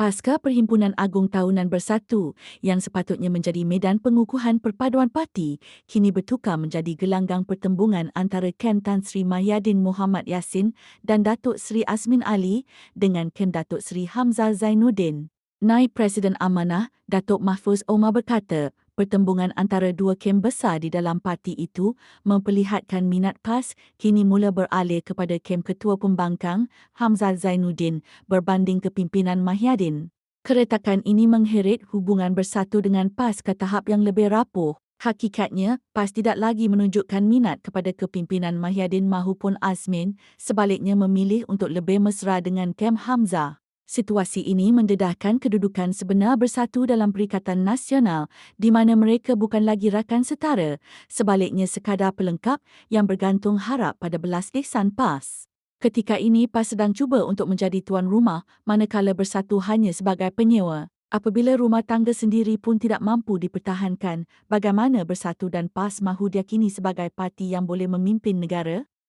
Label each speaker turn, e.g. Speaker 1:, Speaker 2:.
Speaker 1: Pasca Perhimpunan Agung Tahunan Bersatu yang sepatutnya menjadi medan pengukuhan perpaduan parti, kini bertukar menjadi gelanggang pertembungan antara Ken Tan Sri Mahyadin Muhammad Yassin dan Datuk Sri Azmin Ali dengan Ken Datuk Sri Hamzah Zainuddin. Naib Presiden Amanah, Datuk Mahfuz Omar berkata, pertembungan antara dua kem besar di dalam parti itu memperlihatkan minat PAS kini mula beralih kepada kem Ketua Pembangkang, Hamzah Zainuddin, berbanding kepimpinan Mahyadin. Keretakan ini mengheret hubungan bersatu dengan PAS ke tahap yang lebih rapuh. Hakikatnya, PAS tidak lagi menunjukkan minat kepada kepimpinan Mahyadin mahupun Azmin, sebaliknya memilih untuk lebih mesra dengan kem Hamzah. Situasi ini mendedahkan kedudukan sebenar bersatu dalam Perikatan Nasional di mana mereka bukan lagi rakan setara, sebaliknya sekadar pelengkap yang bergantung harap pada belas ihsan PAS. Ketika ini PAS sedang cuba untuk menjadi tuan rumah manakala bersatu hanya sebagai penyewa. Apabila rumah tangga sendiri pun tidak mampu dipertahankan, bagaimana bersatu dan PAS mahu diakini sebagai parti yang boleh memimpin negara?